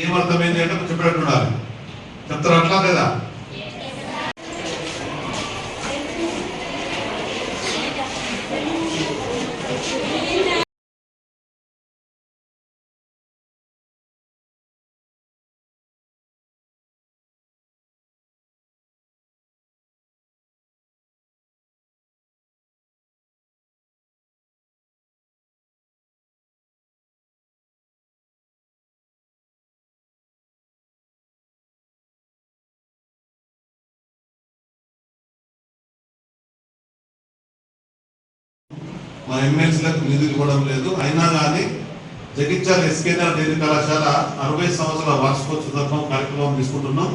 ఏమర్థమైంది అంటే చెప్పినట్టు ఉండాలి. చెప్తారు అట్లా లేదా? మా ఎమ్మెల్సీలకు నిధులు ఇవ్వడం లేదు. అయినా కానీ జగిత్యాల ఎస్కేఆర్ డిగ్రీ కళాశాల అరవై సంవత్సరాల వార్షికోత్సవం కార్యక్రమం తీసుకుంటున్నాం.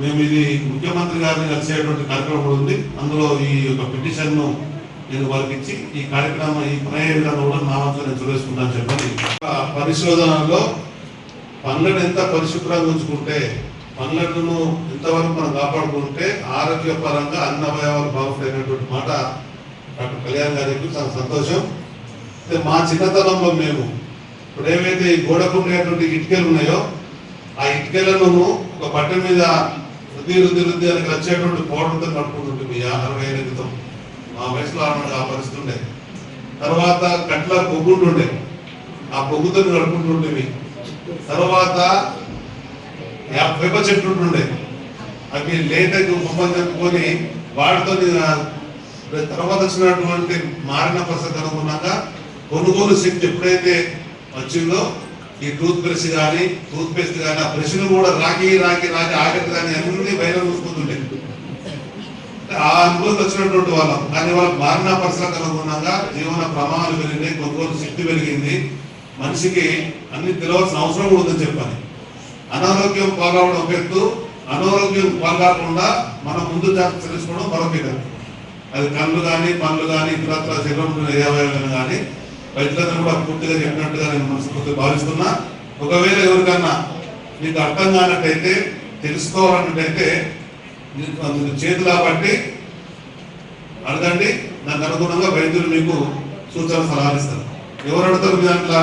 మేము ఇది ముఖ్యమంత్రి గారిని కలిసేటువంటి కార్యక్రమం కూడా ఉంది. అందులో ఈ యొక్క పిటిషన్ను నేను వారికి ఇచ్చి ఈ కార్యక్రమం ఈ ప్రయోజనాలు కూడా నా వంతు నేను చూసుకుంటాను చెప్పండి. ఆ పరిశోధనలో పనులను ఎంత పరిశుభ్రంగా ఉంచుకుంటే పనులను ఎంతవరకు మనం కాపాడుకుంటే ఆరోగ్యపరంగా అన్న అవయవాలు బాగుంటాయినటువంటి మాట డాక్టర్ కళ్యాణ్ గారికి చాలా సంతోషం. అయితే మా చిన్నతనంలో మేము ఇప్పుడు ఏవైతే ఈ గోడకు ఉండేటువంటి ఇటుకలు ఉన్నాయో ఆ ఇటుకలను ఒక బట్ట మీద రుద్ది రుద్ది రుద్ది అని వచ్చేటువంటి పౌడర్తో కట్టుకుంటుంటుంది అరవై ఏళ్ళ క్రితం మా వయసులో ఆ పరిస్థితి ఉండే. తర్వాత కట్ల పొగ్గుంటుండే ఆ పొగ్గుతో కడుకుంటుండేవి తర్వాత యా- వేప చెట్లు ఉంటుండే అవి లేటకు బొమ్మలు చెప్పుకొని వాటితో తర్వాత వచ్చినటువంటి మారిన పరిస్థితి అనుకున్నాక కొనుగోలు శక్తి ఎప్పుడైతే వచ్చిందో ఈ టూత్ బ్రష్ కానీ టూత్ పేస్ట్ కానీ ఆ బ్రష్ను కూడా రాకి రాకి రాకి ఆఖరి కానీ అన్ని బయట చూసుకుంటుండే ఆ అనుభూతి వచ్చినటువంటి వాళ్ళం. కానీ వాళ్ళు మారిన పరిస్థితులకు అనుగుణంగా జీవన ప్రమాణాలు పెరిగినాయి కొనుగోలు శక్తి పెరిగింది. మనిషికి అన్ని తెలవాల్సిన అవసరం కూడా ఉందని చెప్పాలి. అనారోగ్యం పాల్గొనడం పెట్టు అనారోగ్యం పాల్గొకుండా మనం ముందు జాగ్రత్త తెలుసుకోవడం మరొక అది కళ్ళు కానీ పనులు కానీ ఇతరత్ర శరీరంలో ఏ కానీ రైతులందరూ కూడా పూర్తిగా చెప్పినట్టుగా నేను మనస్ఫూర్తి భావిస్తున్నా. ఒకవేళ ఎవరికన్నా మీకు అర్థం కానట్టయితే తెలుసుకోవాలన్నట్టయితే మీకు అందుకు చేతులా బట్టి అడగండి. దానికి అనుగుణంగా వైద్యులు మీకు సూచన సలహాలు ఇస్తారు. ఎవరు అడుగుతారు మీ దాంట్లో?